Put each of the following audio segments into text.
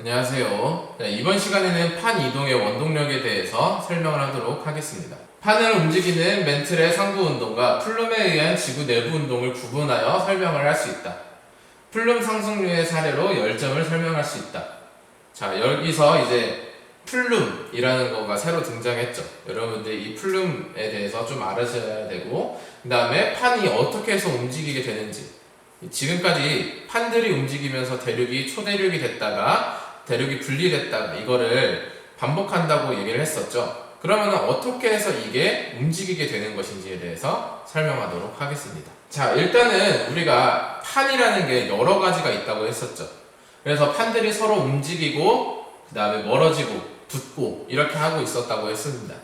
안녕하세요. 네, 이번 시간에는 판 이동의 원동력에 대해서 설명을 하도록 하겠습니다. 판을 움직이는 멘틀의 상부 운동과 플룸에 의한 지구 내부 운동을 구분하여 설명을 할 수 있다. 플룸 상승류의 사례로 열점을 설명할 수 있다. 자, 여기서 이제 플룸이라는 거가 새로 등장했죠. 여러분들 이 플룸에 대해서 좀 알으셔야 되고, 그 다음에 판이 어떻게 해서 움직이게 되는지, 지금까지 판들이 움직이면서 대륙이 초대륙이 됐다가 대륙이 분리됐다가 이거를 반복한다고 얘기를 했었죠. 그러면 어떻게 해서 이게 움직이게 되는 것인지에 대해서 설명하도록 하겠습니다. 자, 일단은 우리가 판이라는 게 여러 가지가 있다고 했었죠. 그래서 판들이 서로 움직이고 그 다음에 멀어지고 붙고 이렇게 하고 있었다고 했습니다.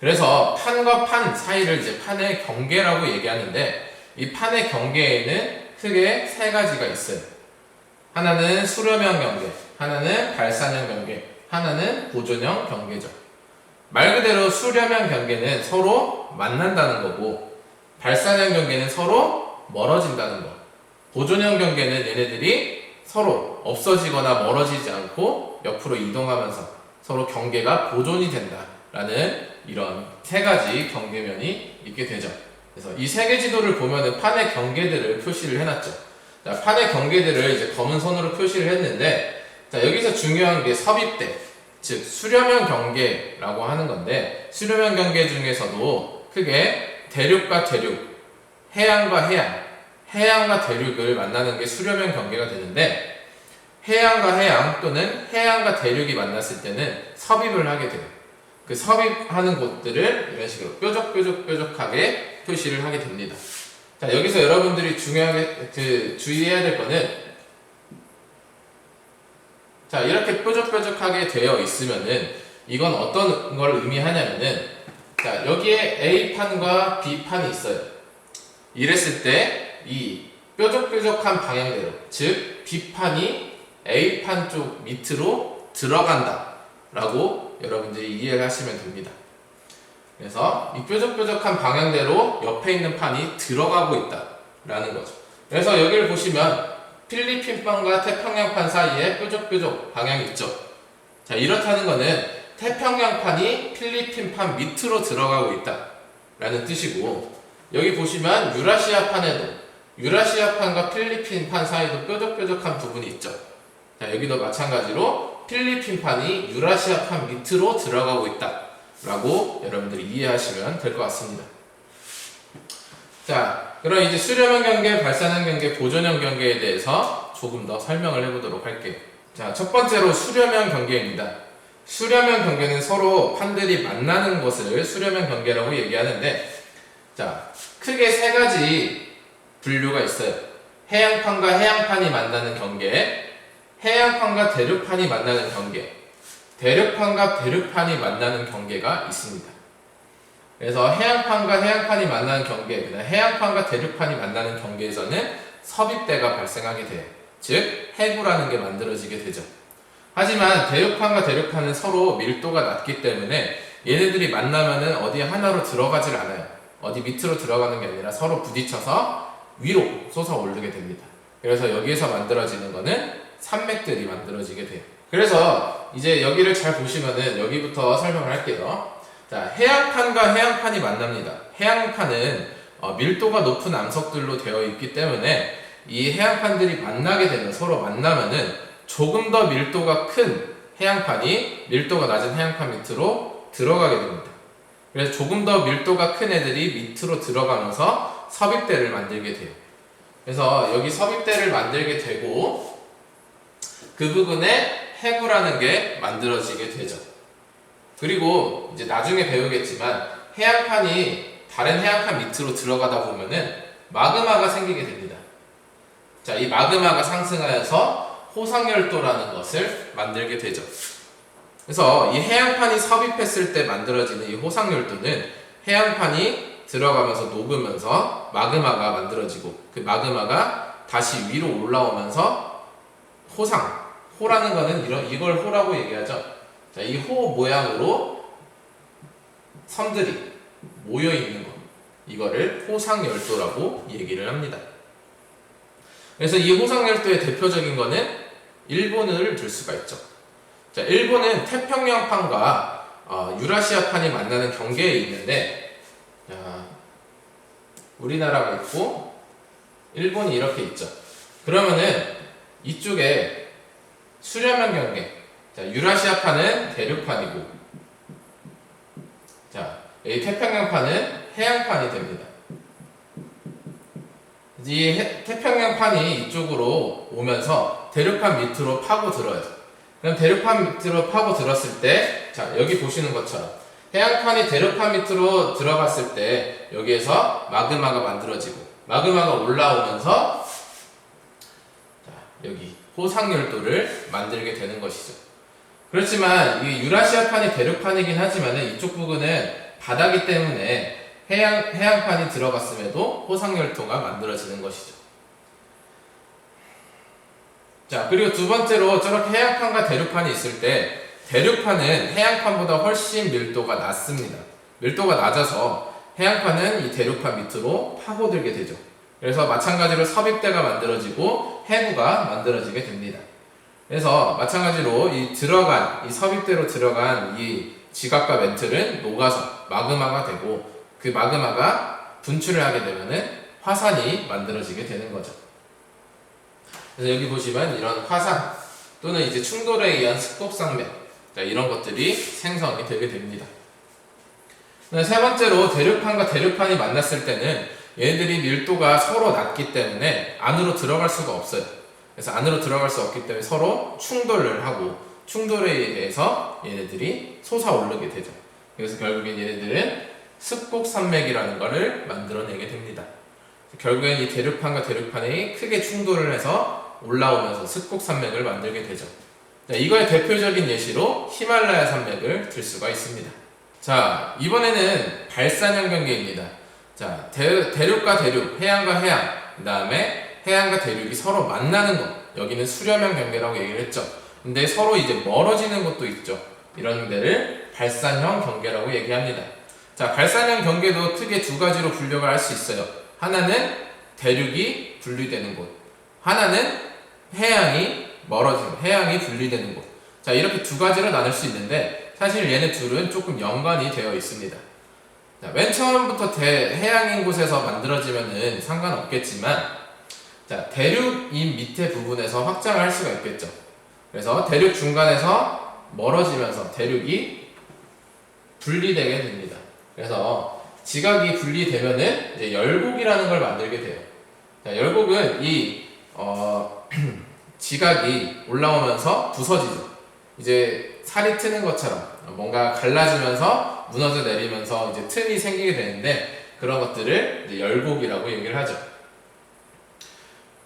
그래서 판과 판 사이를 이제 판의 경계라고 얘기하는데 이 판의 경계에는 크게 세 가지가 있어요. 하나는 수렴형 경계, 하나는 발산형 경계, 하나는 보존형 경계죠. 말 그대로 수렴형 경계는 서로 만난다는 거고, 발산형 경계는 서로 멀어진다는 거. 보존형 경계는 얘네들이 서로 없어지거나 멀어지지 않고 옆으로 이동하면서 서로 경계가 보존이 된다라는 이런 세 가지 경계면이 있게 되죠. 그래서 이 세계 지도를 보면은 판의 경계들을 표시를 해놨죠. 자, 판의 경계들을 이제 검은 선으로 표시를 했는데, 자, 여기서 중요한 게 섭입대, 즉, 수렴형 경계라고 하는 건데, 수렴형 경계 중에서도 크게 대륙과 대륙, 해양과 해양, 해양과 대륙을 만나는 게 수렴형 경계가 되는데, 해양과 해양 또는 해양과 대륙이 만났을 때는 섭입을 하게 돼요. 그 섭입하는 곳들을 이런 식으로 뾰족뾰족뾰족하게 표시를 하게 됩니다. 자, 여기서 여러분들이 중요하게 그 주의해야 될 거는 자, 이렇게 뾰족뾰족하게 되어 있으면은 이건 어떤 걸 의미하냐면은 자, 여기에 A판과 B판이 있어요. 이랬을 때 이 뾰족뾰족한 방향대로 즉 B판이 A판 쪽 밑으로 들어간다 라고 여러분들이 이해를 하시면 됩니다. 그래서 이 뾰족뾰족한 방향대로 옆에 있는 판이 들어가고 있다라는 거죠. 그래서 여기를 보시면 필리핀판과 태평양판 사이에 뾰족뾰족 방향이 있죠. 자, 이렇다는 거는 태평양판이 필리핀판 밑으로 들어가고 있다라는 뜻이고 여기 보시면 유라시아판에도 유라시아판과 필리핀판 사이도 뾰족뾰족한 부분이 있죠. 자, 여기도 마찬가지로 필리핀판이 유라시아판 밑으로 들어가고 있다. 라고 여러분들이 이해하시면 될 것 같습니다. 자, 그럼 이제 수렴형 경계, 발산형 경계, 보존형 경계에 대해서 조금 더 설명을 해보도록 할게요. 자, 첫 번째로 수렴형 경계입니다. 수렴형 경계는 서로 판들이 만나는 것을 수렴형 경계라고 얘기하는데, 자, 크게 세 가지 분류가 있어요. 해양판과 해양판이 만나는 경계, 해양판과 대륙판이 만나는 경계, 대륙판과 대륙판이 만나는 경계가 있습니다. 그래서 해양판과 해양판이 만나는 경계, 그다음 해양판과 대륙판이 만나는 경계에서는 섭입대가 발생하게 돼요. 즉 해구라는 게 만들어지게 되죠. 하지만 대륙판과 대륙판은 서로 밀도가 낮기 때문에 얘네들이 만나면은 어디 하나로 들어가질 않아요. 어디 밑으로 들어가는 게 아니라 서로 부딪혀서 위로 솟아 오르게 됩니다. 그래서 여기에서 만들어지는 거는 산맥들이 만들어지게 돼요. 그래서 이제 여기를 잘 보시면은 여기부터 설명을 할게요. 자, 해양판과 해양판이 만납니다. 해양판은 어, 밀도가 높은 암석들로 되어 있기 때문에 이 해양판들이 만나게 되면 서로 만나면은 조금 더 밀도가 큰 해양판이 밀도가 낮은 해양판 밑으로 들어가게 됩니다. 그래서 조금 더 밀도가 큰 애들이 밑으로 들어가면서 섭입대를 만들게 돼요. 그래서 여기 섭입대를 만들게 되고 그 부분에 해구라는 게 만들어지게 되죠. 그리고 이제 나중에 배우겠지만 해양판이 다른 해양판 밑으로 들어가다 보면은 마그마가 생기게 됩니다. 자, 이 마그마가 상승하여서 호상열도라는 것을 만들게 되죠. 그래서 이 해양판이 섭입했을 때 만들어지는 이 호상열도는 해양판이 들어가면서 녹으면서 마그마가 만들어지고 그 마그마가 다시 위로 올라오면서 호상, 호라는 거는 이런 이걸 호라고 얘기하죠. 자, 이 호 모양으로 섬들이 모여 있는 것. 이거를 호상열도라고 얘기를 합니다. 그래서 이 호상열도의 대표적인 거는 일본을 들 수가 있죠. 자, 일본은 태평양판과 어, 유라시아판이 만나는 경계에 있는데, 자, 우리나라가 있고, 일본이 이렇게 있죠. 그러면은 이쪽에 수렴한 경계, 자, 유라시아판은 대륙판이고, 자, 이 태평양판은 해양판이 됩니다. 이 해- 태평양판이 이쪽으로 오면서 대륙판 밑으로 파고 들어요. 그럼 대륙판 밑으로 파고 들었을 때, 자, 여기 보시는 것처럼 해양판이 대륙판 밑으로 들어갔을 때 여기에서 마그마가 만들어지고 마그마가 올라오면서 자, 여기 호상열도를 만들게 되는 것이죠. 그렇지만 이 유라시아판이 대륙판이긴 하지만 이쪽 부분은 바다기 때문에 해양, 해양판이 들어갔음에도 호상열도가 만들어지는 것이죠. 자, 그리고 두 번째로 저렇게 해양판과 대륙판이 있을 때 대륙판은 해양판보다 훨씬 밀도가 낮습니다. 밀도가 낮아서 해양판은 이 대륙판 밑으로 파고들게 되죠. 그래서 마찬가지로 섭입대가 만들어지고 해구가 만들어지게 됩니다. 그래서 마찬가지로 이 들어간 이 섭입대로 들어간 이 지각과 멘틀은 녹아서 마그마가 되고 그 마그마가 분출을 하게 되면은 화산이 만들어지게 되는 거죠. 그래서 여기 보시면 이런 화산 또는 이제 충돌에 의한 습곡상맥 자, 이런 것들이 생성이 되게 됩니다. 네, 세 번째로 대륙판과 대륙판이 만났을 때는 얘네들이 밀도가 서로 낮기 때문에 안으로 들어갈 수가 없어요. 그래서 안으로 들어갈 수 없기 때문에 서로 충돌을 하고 충돌에 의해서 얘네들이 솟아오르게 되죠. 그래서 결국엔 얘네들은 습곡산맥이라는 것을 만들어내게 됩니다. 결국엔 이 대륙판과 대륙판이 크게 충돌을 해서 올라오면서 습곡산맥을 만들게 되죠. 자, 이거의 대표적인 예시로 히말라야 산맥을 들 수가 있습니다. 자, 이번에는 발산형 경계입니다. 자, 대, 대륙과 대륙, 해양과 해양, 그 다음에 해양과 대륙이 서로 만나는 것. 여기는 수렴형 경계라고 얘기를 했죠. 근데 서로 이제 멀어지는 것도 있죠. 이런 데를 발산형 경계라고 얘기합니다. 자, 발산형 경계도 크게 두 가지로 분류를 할 수 있어요. 하나는 대륙이 분리되는 곳. 하나는 해양이 멀어지는, 해양이 분리되는 곳. 자, 이렇게 두 가지로 나눌 수 있는데, 사실 얘네 둘은 조금 연관이 되어 있습니다. 자, 맨 처음부터 대, 해양인 곳에서 만들어지면은 상관없겠지만, 자, 대륙인 밑에 부분에서 확장을 할 수가 있겠죠. 그래서 대륙 중간에서 멀어지면서 대륙이 분리되게 됩니다. 그래서 지각이 분리되면은 이제 열곡이라는 걸 만들게 돼요. 자, 열곡은 이 어, 지각이 올라오면서 부서지죠. 이제 살이 트는 것처럼 뭔가 갈라지면서 무너져 내리면서 이제 틈이 생기게 되는데 그런 것들을 열곡이라고 얘기를 하죠.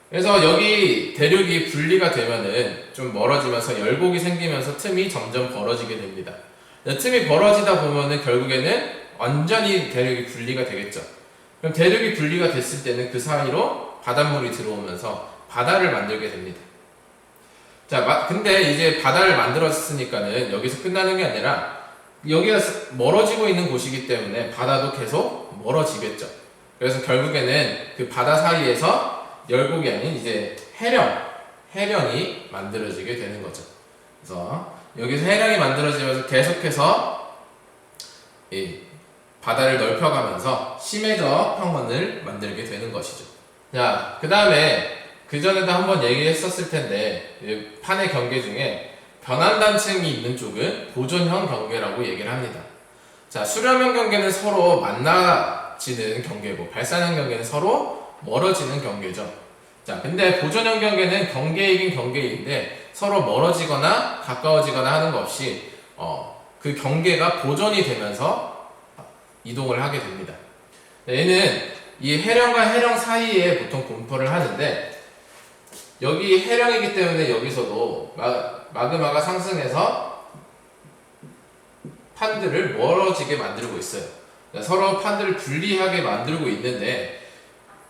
그래서 여기 대륙이 분리가 되면은 좀 멀어지면서 열곡이 생기면서 틈이 점점 벌어지게 됩니다. 틈이 벌어지다 보면은 결국에는 완전히 대륙이 분리가 되겠죠. 그럼 대륙이 분리가 됐을 때는 그 사이로 바닷물이 들어오면서 바다를 만들게 됩니다. 자, 마- 근데 이제 바다를 만들었으니까는 여기서 끝나는 게 아니라 여기가 스- 멀어지고 있는 곳이기 때문에 바다도 계속 멀어지겠죠. 그래서 결국에는 그 바다 사이에서 열곡이 아닌 이제 해령, 해령이 만들어지게 되는 거죠. 그래서 여기서 해령이 만들어지면서 계속해서 이 바다를 넓혀가면서 심해저 평원을 만들게 되는 것이죠. 자, 그 다음에 그 전에도 한번 얘기했었을 텐데 이 판의 경계 중에 변환단층이 있는 쪽은 보존형 경계라고 얘기를 합니다. 자, 수렴형 경계는 서로 만나지는 경계고 발산형 경계는 서로 멀어지는 경계죠. 자, 근데 보존형 경계는 경계이긴 경계인데 서로 멀어지거나 가까워지거나 하는 것 없이 어, 그 경계가 보존이 되면서 이동을 하게 됩니다. 얘는 이 해령과 해령 사이에 보통 분포를 하는데 여기 해령이기 때문에 여기서도 마, 마그마가 상승해서 판들을 멀어지게 만들고 있어요. 그러니까 서로 판들을 분리하게 만들고 있는데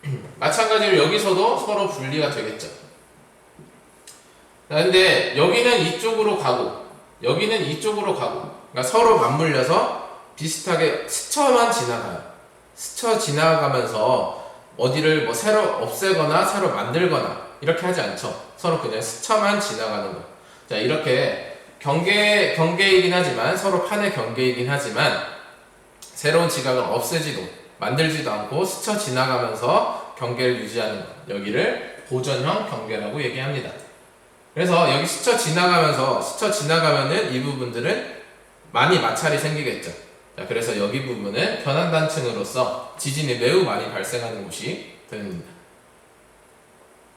마찬가지로 여기서도 서로 분리가 되겠죠. 자, 근데 여기는 이쪽으로 가고 여기는 이쪽으로 가고 그러니까 서로 맞물려서 비슷하게 스쳐만 지나가요. 스쳐 지나가면서 어디를 뭐 새로 없애거나 새로 만들거나 이렇게 하지 않죠. 서로 그냥 스쳐만 지나가는 거. 자 이렇게 경계 경계이긴 하지만 서로 판의 경계이긴 하지만 새로운 지각은 없애지도 만들지도 않고 스쳐 지나가면서 경계를 유지하는 것 여기를 보전형 경계라고 얘기합니다. 그래서 여기 스쳐 지나가면서 스쳐 지나가면은 이 부분들은 많이 마찰이 생기겠죠. 자, 그래서 여기 부분은 변환 단층으로서 지진이 매우 많이 발생하는 곳이 됩니다.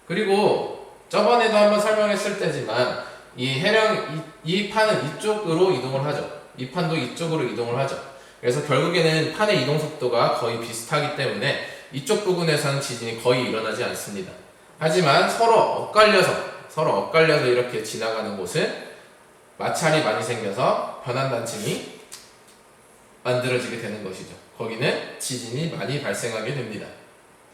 그리고 저번에도 한번 설명했을 때지만 이 해령 이, 이 판은 이쪽으로 이동을 하죠. 이 판도 이쪽으로 이동을 하죠. 그래서 결국에는 판의 이동 속도가 거의 비슷하기 때문에 이쪽 부분에서는 지진이 거의 일어나지 않습니다. 하지만 서로 엇갈려서 서로 엇갈려서 이렇게 지나가는 곳은 마찰이 많이 생겨서 변환 단층이 만들어지게 되는 것이죠. 거기는 지진이 많이 발생하게 됩니다.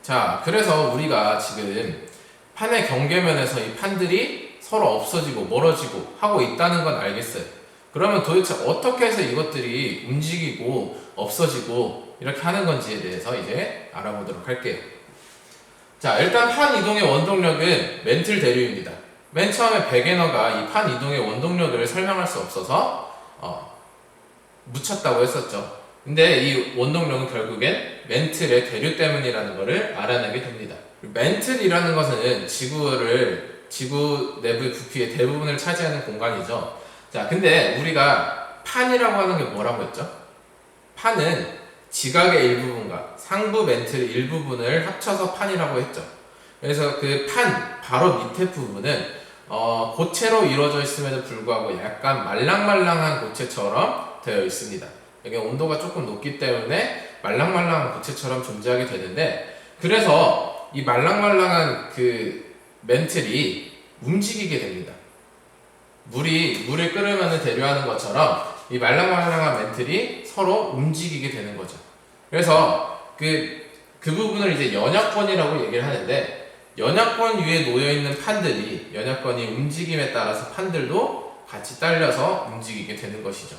자, 그래서 우리가 지금 판의 경계면에서 이 판들이 서로 없어지고 멀어지고 하고 있다는 건 알겠어요. 그러면 도대체 어떻게 해서 이것들이 움직이고 없어지고 이렇게 하는 건지에 대해서 이제 알아보도록 할게요. 자, 일단 판 이동의 원동력은 멘틀 대류입니다. 맨 처음에 베게너가 이 판 이동의 원동력을 설명할 수 없어서 어, 묻혔다고 했었죠. 근데 이 원동력은 결국엔 멘틀의 대류 때문이라는 것을 알아내게 됩니다. 멘틀이라는 것은 지구를 지구 내부의 부피의 대부분을 차지하는 공간이죠. 자, 근데 우리가 판이라고 하는 게 뭐라고 했죠? 판은 지각의 일부분과 상부 멘틀의 일부분을 합쳐서 판이라고 했죠. 그래서 그 판 바로 밑에 부분은 어, 고체로 이루어져 있음에도 불구하고 약간 말랑말랑한 고체처럼 되어 있습니다. 여기 온도가 조금 높기 때문에 말랑말랑한 고체처럼 존재하게 되는데 그래서 이 말랑말랑한 그 멘틀이 움직이게 됩니다. 물이 물을 끓으면 대류하는 것처럼 이 말랑말랑한 멘틀이 서로 움직이게 되는 거죠. 그래서 그, 그 부분을 이제 연약권이라고 얘기를 하는데 연약권 위에 놓여 있는 판들이 연약권이 움직임에 따라서 판들도 같이 딸려서 움직이게 되는 것이죠.